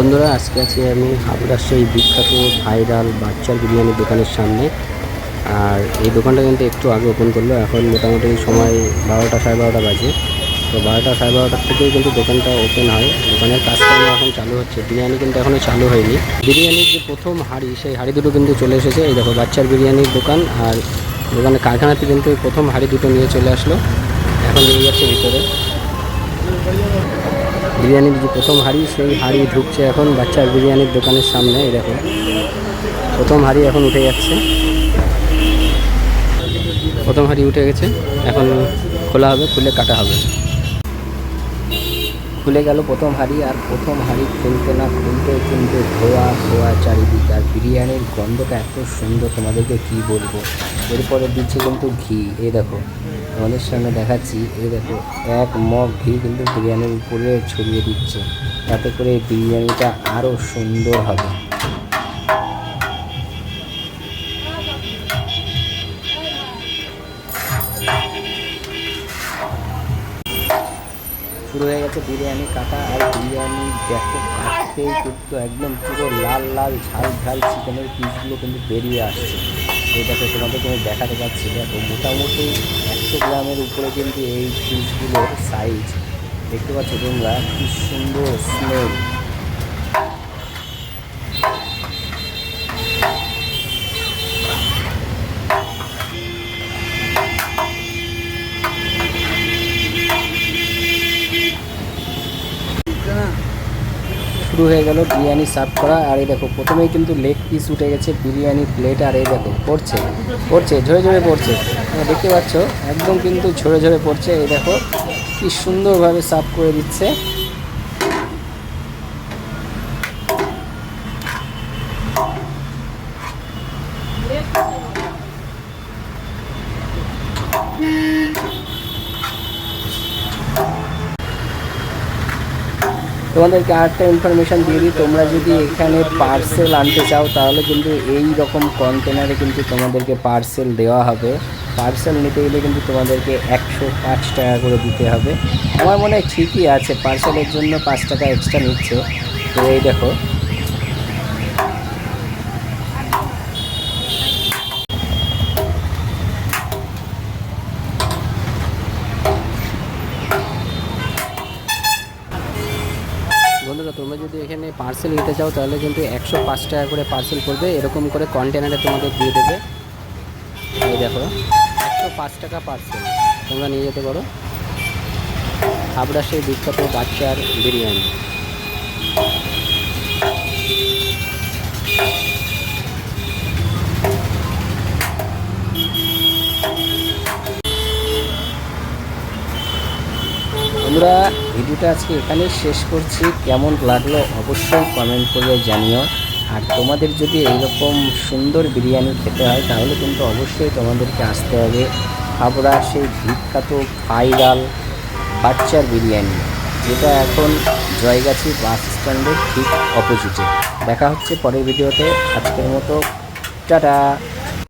বন্ধুরা, আজকে আছি আমি হাবড়ার সেই বিখ্যাত ভাইরাল বাচ্চার বিরিয়ানির দোকানের সামনে। আর এই দোকানটা কিন্তু একটু আগে ওপেন করল, এখন মোটামুটি সময় বারোটা সাড়ে বারোটা বাজে। তো বারোটা সাড়ে বারোটার থেকেই কিন্তু দোকানটা ওপেন হয়। দোকানের কাজকর্ম এখন চালু হচ্ছে, বিরিয়ানি কিন্তু এখনও চালু হয়নি। বিরিয়ানির যে প্রথম হাঁড়ি, সেই হাঁড়ি দুটো কিন্তু চলে এসেছে। এই দেখো, বাচ্চার বিরিয়ানির দোকান আর দোকানের কারখানাতে কিন্তু প্রথম হাঁড়ি দুটো নিয়ে চলে আসলো। এখন নিয়ে যাচ্ছে ভিতরে। বিরিয়ানির যে প্রথম হাঁড়ি, সেই হাঁড়ি ঢুকছে এখন বাচ্চার বিরিয়ানির দোকানের সামনে দেখো। প্রথম হাঁড়ি এখন উঠে যাচ্ছে। প্রথম হাঁড়ি উঠে গেছে। এখন খোলা হবে, খুলে কাটা হবে। খুলে গেল প্রথম হাঁড়ি, আর প্রথম হাঁড়ি খুলতে না খুলতে কিন্তু ধোয়া ধোয়া চারিদিক, আর বিরিয়ানির গন্ধটা এত সুন্দর, তোমাদেরকে কি বলব? এরপরে দিচ্ছে কিন্তু ঘি, এই দেখো। তোমাদের সামনে দেখাচ্ছি, এই দেখো, এক মগ ঘি কিন্তু বিরিয়ানির উপরে ছড়িয়ে দিচ্ছে। তাতে করে বিরিয়ানিটা আরও সুন্দর হবে। শুরু হয়ে গেছে বিরিয়ানি কাটা, আর বিরিয়ানি দেখো, কাটতেই কিন্তু একদম পুরো লাল লাল ঝাল ঝাল চিকেনের পিসগুলো কিন্তু বেরিয়ে আসছে। এটাকে তোমাদেরকে আমি দেখাতে পারছি দেখো মোটামুটি একশো গ্রামের উপরে কিন্তু এই পিসগুলোর সাইজ দেখতে পাচ্ছ তোমরা, কি সুন্দর স্মেল শুরু হয়ে গেল বিরিয়ানি সার্ভ করা। আর এই দেখো, প্রথমেই কিন্তু লেগ পিস উঠে গেছে বিরিয়ানি প্লেট আর এই দেখো, পড়ছে পড়ছে, ঝরে ঝরে পড়ছে। দেখতে পাচ্ছ, একদম কিন্তু ঝরে ঝরে পড়ছে। এই দেখো, কি সুন্দরভাবে সার্ভ করে দিচ্ছে। তোমাদেরকে আরেকটা ইনফরমেশান দিয়ে দিই, তোমরা যদি এখানে পার্সেল আনতে চাও, তাহলে কিন্তু এই রকম কন্টেনারে কিন্তু তোমাদেরকে পার্সেল দেওয়া হবে। পার্সেল নিতে গেলে কিন্তু তোমাদেরকে একশো পাঁচ টাকা করে দিতে হবে। আমার মনে হয় ঠিকই আছে পার্সেলের জন্য পাঁচ টাকা এক্সট্রা নিচ্ছে। তো এই দেখো বন্ধুরা তোমরা যদি এখানে পার্সেল নিতে চাও, তাহলে কিন্তু একশো পাঁচ টাকা করে পার্সেল করবে এরকম করে কন্টেনারে তোমাদের দিয়ে দেবে। এই দেখো, একশো পাঁচ টাকা পার্সেল তোমরা নিয়ে যেতে পারো। হাবড়া সেই বিখ্যাত বাচ্চার বিরিয়ানি। বন্ধুরা ভিডিওটা আজকে এখানে শেষ করছি। কেমন লাগল অবশ্যই কমেন্ট করে জানিও। আর তোমাদের যদি এইরকম সুন্দর বিরিয়ানি খেতে হয়, তাহলে কিন্তু অবশ্যই তোমাদেরকে আসতে হবে হাবড়া সেই বিখ্যাত ভাইরাল বাচ্চার বিরিয়ানি, যেটা এখন জয়গাছি বাস স্ট্যান্ডের ঠিক অপোজিটে দেখা হচ্ছে পরের ভিডিওতে। আজকের মতো, টাটা!